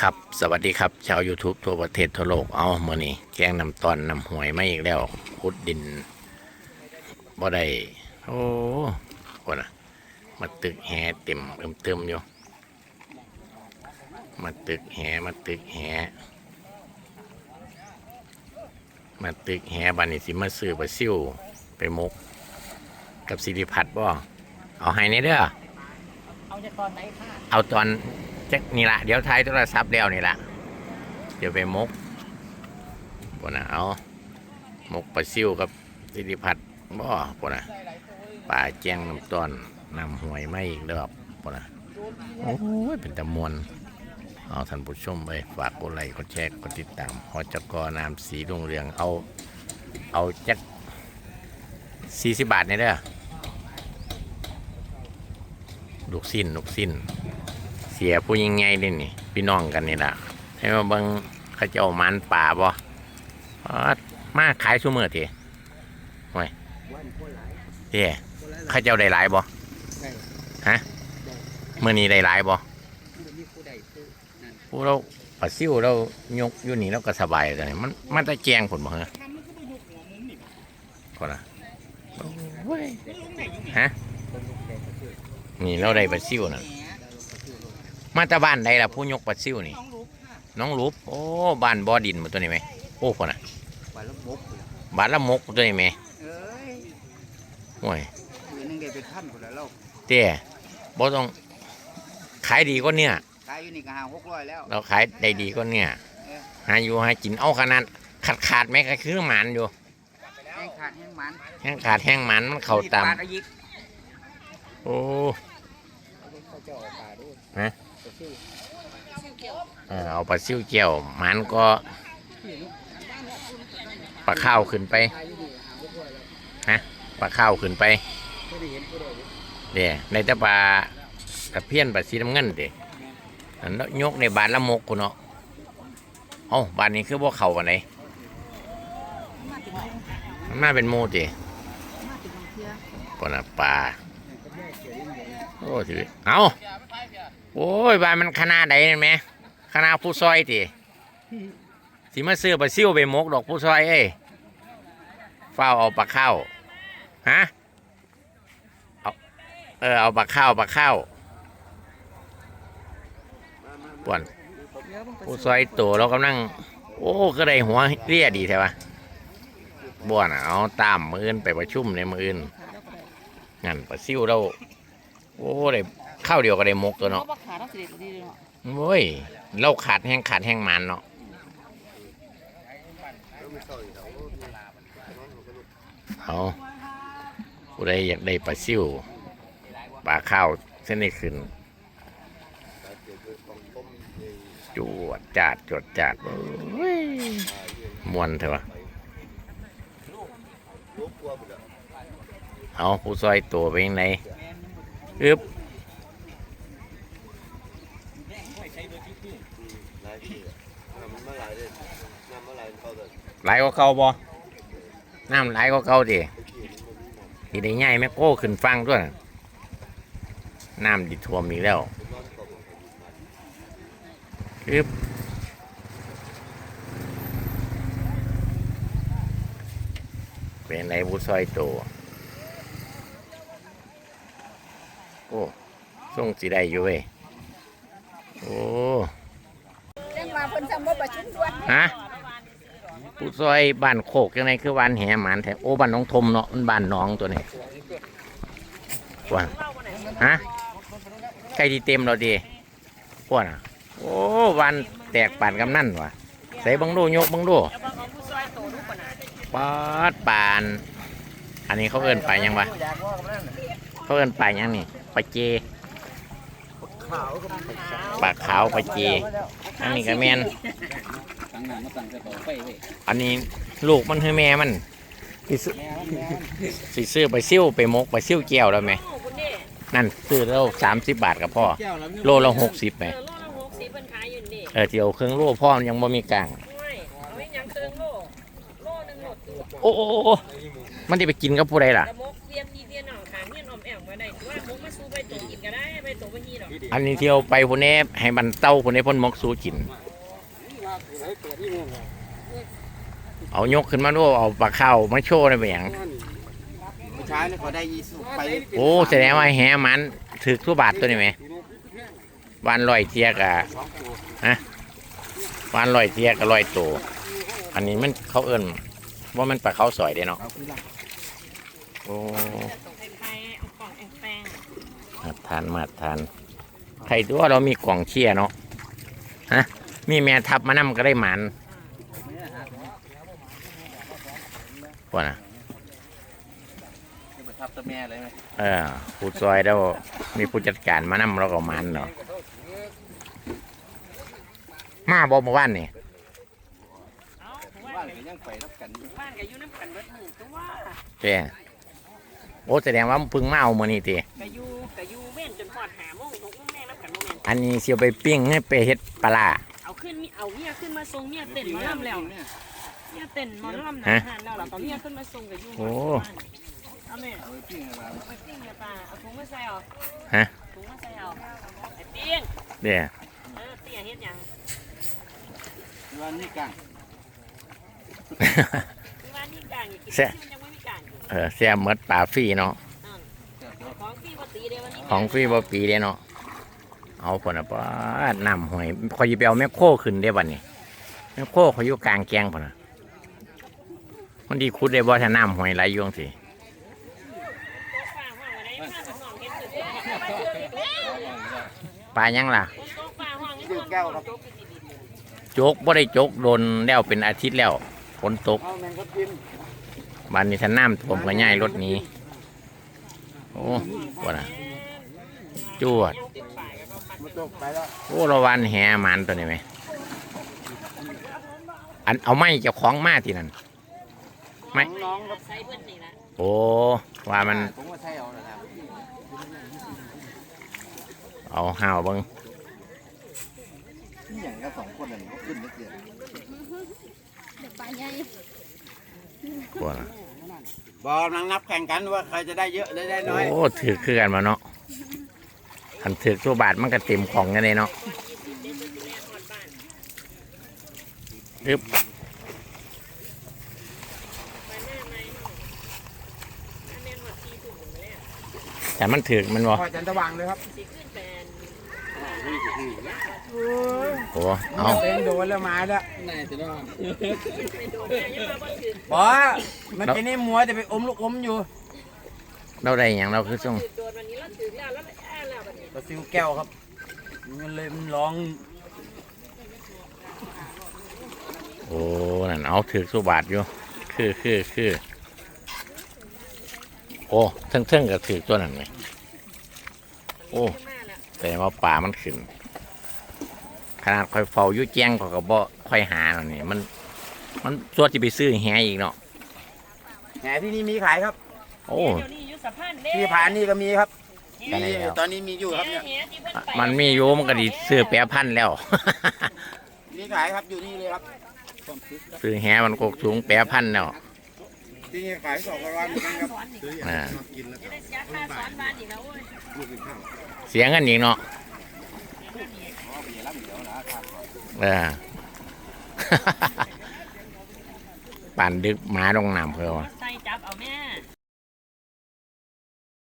ครับสวัสดีครับ ชาว YouTube ทั่วประเทศทั่วโลก เอาเมื่อนี้แกงนำตอนนำหวยมาอีกแล้วขุดดินบ่ได้โอ้คนน่ะ มาตึกแหเต็มเอิมเติมอยู่ มาตึกแหมาตึกแหมาตึกแหบันนี้สิมาซื้อปลาซิวไปมก กับสิริพัฒน์บ่เอาให้ในเด้อเอาจากตอนไหนค่ะเอาตอน จะนี่ละเดี๋ยวท้ายโทรศัพท์แล้วนี่ละเดี๋ยวไปมกปนะเอามกปลาซิวกับสิริพัฒน์บ่ปนะป่าแจ้งน้ำต้นนำหวยไม่อีกรอบปนะโอ้ยเป็นตะมวนเอาท่านผู้ชมไปฝากกดไลค์กดแชร์กดติดตามหอจกอนามสีรุ่งเรืองเอา เอาจักสี่สิบบาทนี่เด้อลูกสิ้นลูกสิ้น สียผู้ยังไงเด่นี่ พี่น้องกันนี่ละให้มาบิงเขาเจ้ามันป่าบ่อ๋อมาขายชั่วมือทีห่วยเด้เขาเจ้าได้หลายบ่ฮะเมื่อนี้ได้หลายบ่ผู้เราปลาซิวเรายกอยู่นี่เราก็สบายกันมันมันจะแจงผลบ่เหรอคนละฮะนี่เราได้ปลาซิวน่ะ มาตาบ้านใดล่ะผู้ยกปัดซิ่วนี่ น้องรู้ค่ะน้องรูปโอ้บ้านบ่อดินมาตัวนี้ไหมโอ้คนน่ะวันละมุกบ้านละมกตัวนี้ไหมเอ้ยโอ้ยเดือนหนึงได้เป็นพันคนละเราเต้บ่ต้องขายดีก็เนี่ย ขายอยู่นี่ก็หาหกร้อยแล้ว เราขายได้ดีก็เนี่ยเออหาอยู่หากินเอาขนาดขาดขาดๆไหมก็คือหมันอยู่แห้งขาดแห้งมันแห้งขาดแห้งหมันมันเข้าตามปลกระยิกโอ้ เขาจะออกปลาด้วยฮะปลาซิ่ว เอาปลาซิ่วเจียวหมันก็ปลาข้าวขึ้นไปขายอยู่นี่หาหกร้อยแล้วปลาข้าวขึ้นไปเนผู้ใดเลยในต่ปลาตะเพียนปลาสีน้ำเงินเด้อันนั้นยกในบานละมกคุณเนาะเอ้าบานนี้คือบ่เขากันไหนมันมาเป็นมูติมาถึงเที่ยปนปลาโอ้สิเอาโอ้ยบานมันขนาดใดนั่นแหม ขนาดผู้ซอยติสิมาซื้อปลาซิ่วไปมกดอกผู้ซอยเอ้ยเฝ้าเอาปลาข้าวฮะเอาเออเอาปลาข้าวปลาข้าวป่วนผู้ซอยตัวเรากำลัง โอ้ก็ได้หัวเรียดีใช่ปะบ่วนน่ะเอาตามมืออื่นไปประชุมในมืออื่นขาดแล้วก็ได้งั้นปลาซิวเราโอ้ได้ข้าวเดียวก็ได้มกตัวเนาะ ราะว่าขาดแล้วเสด็จดีเลยเราขาดแห้งขาดแห้งมันเนาะเอาผู้ใดอยากได้ปลาซิวปลาข้าวเส้นนี้ขึ้นจวดจาดจวดจาดโอ้ยมวนเถอะวะเอาผู้ซอยตัวไปยังไงอึบ ไหลก็เก่าบ่น้ำไหลก็เก่าดิทีได้ง่ายแม่โก้ขึ้นฟังด้วยน้ำดิท่วมอีกแล้วอึบเป็นไรบุซอยโตโอ้ส่งสีได้อยู่เว้ยโอ้เรื่องมาเพิ่นจำว่าประชุมด่วนฮะ ผู้ซอยบ้านโคกยังไงคือบ้านแหหมันแถวโอ้บ้านน้องทมเนาะมันบ้านน้องตัวนี้ว่าฮะใกล้ดีเต็มเราดีพวกน่ะ โอ้วันแตกป่านกำนั่นวะใส่บังดูยกบังดูปาดปาน อันนี้เขาเอินไปยังวะเขาเอินไปยังนี่ปลาเจปลาขาวปลาเจอันนี้ก็แมน น้ามาตั้งแต่ต่อไปเว้ยอันนี้ลูกมันคือแม่มันสิซื้อสิซื้อไปซิ่วไปมกไปซิ่วแก้วแล้วไหม นั่นซื้อแล้วสามสิบบาทกับพ่อ แก้วแล้วโลละหกสิบไหม เออโลละหกสิบเป็นขายอยู่นี่เออที่เอาเครื่องโล่พ่อมันยังบ่มีกลาง ไม่เอาไว้ยังเติงโลโลหนึงหมดตัวโอ้โอ้โอ้โอ้มันได้ไปกินกับผู้ใดล่ะกระมกเวียนมีเวียนหนองขางเวียนออมแอมก็ได้ถือว่ามกมาสู้ใบตัวกินก็ได้ใบตัวบ่ฮีดอกอันนี้เที่ยวไปพุ่นเนบให้มันเต้าพุ่นเนบพ่นมกสู้กิน เอายกขึ้นมาดูเอาปลาข้าวมาโชว์ได้ไหมหยังผู้ชายนี่เขาได้ยี่สิบไปโอ้แสดงว่าแหมันถือทุบาทตัวนี้ไหมวานลอยเทียกะฮะวานลอยเทียกับลอยตัวอันนี้มันเขาเอิ้นว่ามันปลาเขาวสอยเด้เนาะโอ้ไทยเอากล่องแองแปงมาทานมาทานใครตัวเรามีกล่องเชียร์เนาะฮะ มีแม่ทับมานํก็ได้หมันว่านะทับตัวแม่เลยไหมเออผู้ซอยแล้วมีผู้จัดการมานํเราก็หมันเนาะมาบอมาว่านนี่เอาว่าบ้านก็ยังไปรับกันอยู่บ้านก็อยู่น้ำกันเบิดมือตัวเจ้โอ้แสดงว่าเพึ่งมาเอามานี่ตีก็อยู่ก็อยู่เว้นจนหอดหาโมงหกโมงแม่น้ำกันโมเมนอันนี้เสียวไปปิ้งให้ไปเฮ็ดปลาร้าเอา ขึ้นมีเอาเมียขึ้นมาส่งเมียเต้นหมอลำแล้วเนี่ยเมียเต้นหมอลำหนาฮะหานแล้วเราก็เมียขึ้นมาส่งก็อยู่โอ้เอาแม่เอาไปปิ้งอะไรเอาไปปิ้งเนี่ยป้าเอาถุงมาใส่เอาฮะถุงมาใส่เอาไอ้ปิ้งเดี๋ยวเออเตี้ยเฮ็ดหยังวันนี้กังคือว่านี่กลางอยู่กินแซ่ที่มันยังไม่มีกลางอยู่เออแซ่บหมดปลาฟรีเนาะของพี่ปกติเดี๋ยววันนี้ของฟรีบ่ปีเด้เนาะ เอาผลนะป้าน้ำหอยคอยสิไปเอาแมคโครขึ้นได้บัดนี้แมคโครเขาอยู่กลางแกงพุ่นะมันดีคุดได้บ่ถ้าน้ำหอยไหลอยู่จังซี่โต๊ะฟ้าห้องอะไรมาจากหนองสุดเลยมาเชื่ออีกแล้วปลายังล่ะโต๊ะฟ้าห้องนี่คนโต๊ะกินดีๆโจกบ่ได้จกโดนแล้วเป็นอาทิตย์แล้วฝนตกบ้านนี้ถ้าน้ำท่วมก็ง่ายรถนี้ โอ้ว่านะจวด มาตกไปแล้วโอ้ระวันแหหมันตัวนี้ไหมอันเอาไม้เจ้าของมาที่นั่นไม่น้องๆครับใส่เพิ่นนี่ละโอ้ว่ามันผมว่าใช่เอานะครับเอาห่าวเบิงนี่อย่างก็สองคนเลยก็ขึ้นนิดเดียวเด็กปลาใหญ่ว่าน่ะบอลนังนับแข่งกันว่าใครจะได้เยอะได้ได้น้อยโอ้ถือคือกันมาเนาะ อันถือตัวบาทมันก็เต็มของกันเลยเนาะอึบมาหน้าไม้เนาะถ้าแม่นว่าที่ถูกหมดแล้วแต่มันถือมันบ่พอจันทวังเลยครับสิขึ้นเป็นโอ้เอาเป็นโดนแล้วมาแล้วนายจะได้ไปโดนแม่ยังมาบ่ถึงบอมันเป็นนี่มัวจะไปอมลูกอมอยู่ เราได้อย่างเราคือส่งถึงโดนวันนี้เราถึงแล้วแล้วแอ่แล้วบัดนี้ ปลาซิวแก้วครับ มันเลยมันร้อง โอ้ นั่นเอาถือสุบาทอยู่ คือคือคือโอ้เทิงเทิงๆก็ถือตัวนั้นไหมโอ้ขึ้นมาแล้วแต่ว่าป่ามันขึ้น ขนาดคอยเฝ้าอยู่แจ้งเขาก็บ่ค่อยหาแล้วนี่มัน มันส่วนที่ไปซื้อแหอีกเนาะแหที่นี่มีขายครับ โอ้ เดี๋ยวนี้อยู่สะพานเด้ที่ผานนี่ก็มีครับ ได้แล้ว ตอนนี้มีอยู่ครับเนี่ยแหที่เพิ่นไปมันมีอยู่มันก็ดีซื้อแปรพันธุ์แล้ว มีขายครับอยู่นี่เลยครับซื้อแหมันกกสูงแปรพันธุ์แล้ว ที่นี่ขายสองร้อยเหมือนกันครับอ่าจะได้เสียค่าสอนบ้านอีกแล้วเว้ยเสียเงินอีกเนาะเออปั่นดึกหมาลงน้ำเพอวะ